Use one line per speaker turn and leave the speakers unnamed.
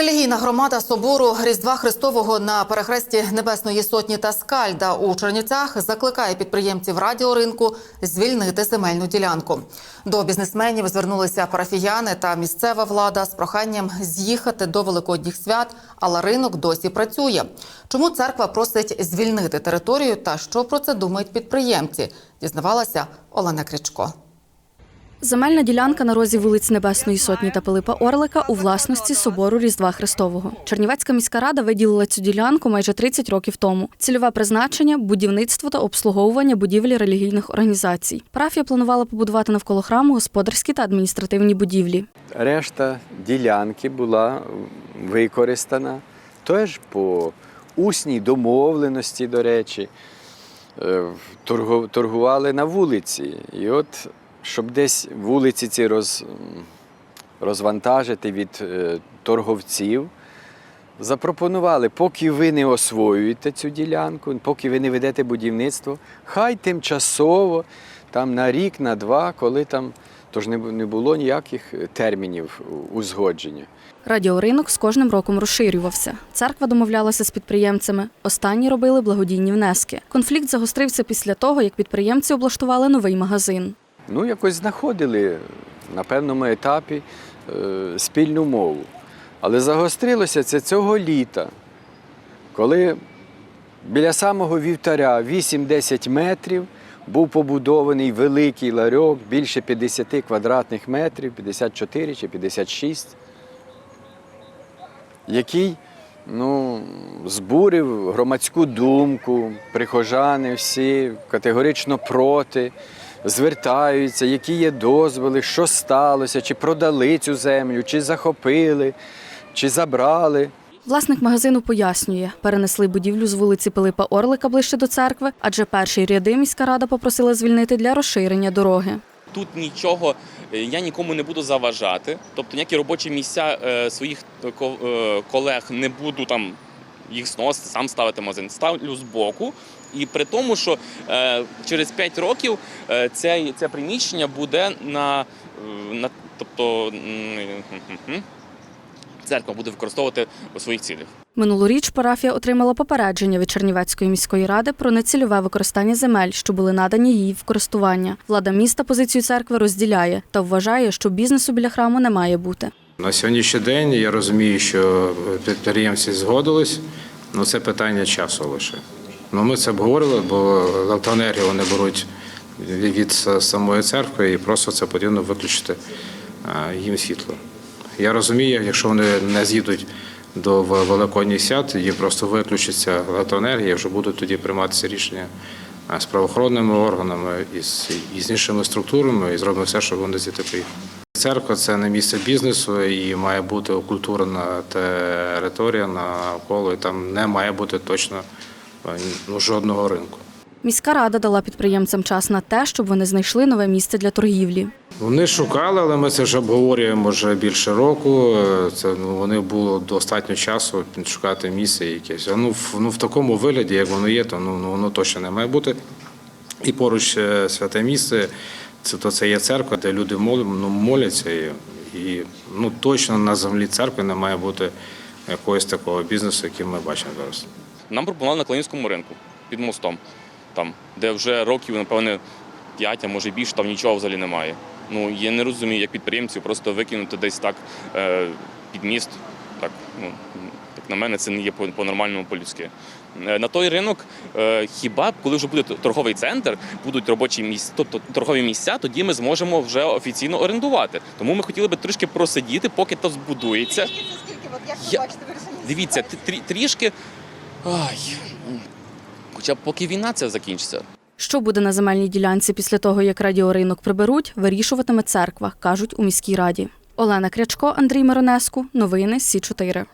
Релігійна громада собору Різдва Христового на перехресті Небесної Сотні та Скальда у Чернівцях закликає підприємців радіоринку звільнити земельну ділянку. До бізнесменів звернулися парафіяни та місцева влада з проханням з'їхати до великодніх свят, але ринок досі працює. Чому церква просить звільнити територію та що про це думають підприємці? Дізнавалася Олена Крячко.
Земельна ділянка на розі вулиць Небесної Сотні та Пилипа Орлика у власності собору Різдва Христового. Чернівецька міська рада виділила цю ділянку майже 30 років тому. Цільове призначення будівництво та обслуговування будівель релігійних організацій. Парафія планувала побудувати навколо храму господарські та адміністративні будівлі.
Решта ділянки була використана теж по усній домовленості, до речі, Е, торгували на вулиці. І от, щоб десь вулиці ці роз, розвантажити від е, торговців, запропонували, поки ви не освоюєте цю ділянку, поки ви не ведете будівництво, хай тимчасово, там на рік, на два, коли там. Тож не було ніяких термінів узгодження.
Радіоринок з кожним роком розширювався. Церква домовлялася з підприємцями. Останні робили благодійні внески. Конфлікт загострився після того, як підприємці облаштували новий магазин.
Ну, якось знаходили на певному етапі е, спільну мову. Але загострилося це цього літа, коли біля самого вівтаря 8-10 метрів був побудований великий ларьок більше 50 квадратних метрів, 54 чи 56, який ну, збурив громадську думку, прихожани всі категорично проти, звертаються, які є дозволи, що сталося, чи продали цю землю, чи захопили, чи забрали.
Власник магазину пояснює, перенесли будівлю з вулиці Пилипа Орлика ближче до церкви, адже перші ряди міська рада попросила звільнити для розширення дороги.
Тут нічого е, я нікому не буду заважати. Тобто ніякі робочі місця е, своїх е, ко- колег не буду там їх зносити, сам ставити магазин. Ставлю збоку. І при тому, що е, через 5 років е, це, це приміщення буде на, е, на тобто церква буде використовувати у своїх цілях.
Минулоріч парафія отримала попередження від Чернівецької міської ради про нецільове використання земель, що були надані їй в користування. Влада міста позицію церкви розділяє та вважає, що бізнесу біля храму не має бути.
На сьогоднішній день я розумію, що підприємці згодились, але це питання часу лише. Ну, ми це обговорили, бо електроенергію вони беруть від самої церкви і просто це потрібно виключити їм світло. Я розумію, якщо вони не з'їдуть до Великодніх свят, їм просто виключиться електроенергія, вже будуть тоді прийматися рішення з правоохоронними органами і з, іншими структурами, і зробимо все, щоб вони звідти приїхали. Церква це не місце бізнесу і має бути окультурена територія навколо, і там не має бути точно е, ну, жодного ринку.
Міська рада дала підприємцям час на те, щоб вони знайшли нове місце для торгівлі.
Вони шукали, але ми це вже обговорюємо вже більше року. Е, Це ну, вони було достатньо часу шукати місце якесь. Ну, в, ну, в такому вигляді, як воно є, то ну, ну, воно точно не має бути. І поруч е, святе місце, це то це є церква, де люди ну, моляться. І, ну, точно на землі церкви не має бути якогось такого бізнесу, який ми бачимо зараз.
Нам пропонували на Клинівському ринку під мостом, там, де вже років, напевне, 5, а може більше, там нічого взагалі немає. Ну, я не розумію, як підприємців просто викинути десь так е, під міст. Так, ну, як на мене, це не є по- по-нормальному по-людськи. Е, На той ринок, е, хіба коли вже буде торговий центр, будуть робочі місця, тобто торгові місця, тоді ми зможемо вже офіційно орендувати. Тому ми хотіли би трішки просидіти, поки то збудується. Я- Дивіться, трішки. Ай. Хоча б поки війна ця закінчиться.
Що буде на земельній ділянці після того, як радіоринок приберуть, вирішуватиме церква, кажуть у міській раді. Олена Крячко, Андрій Миронеску. Новини Сі 4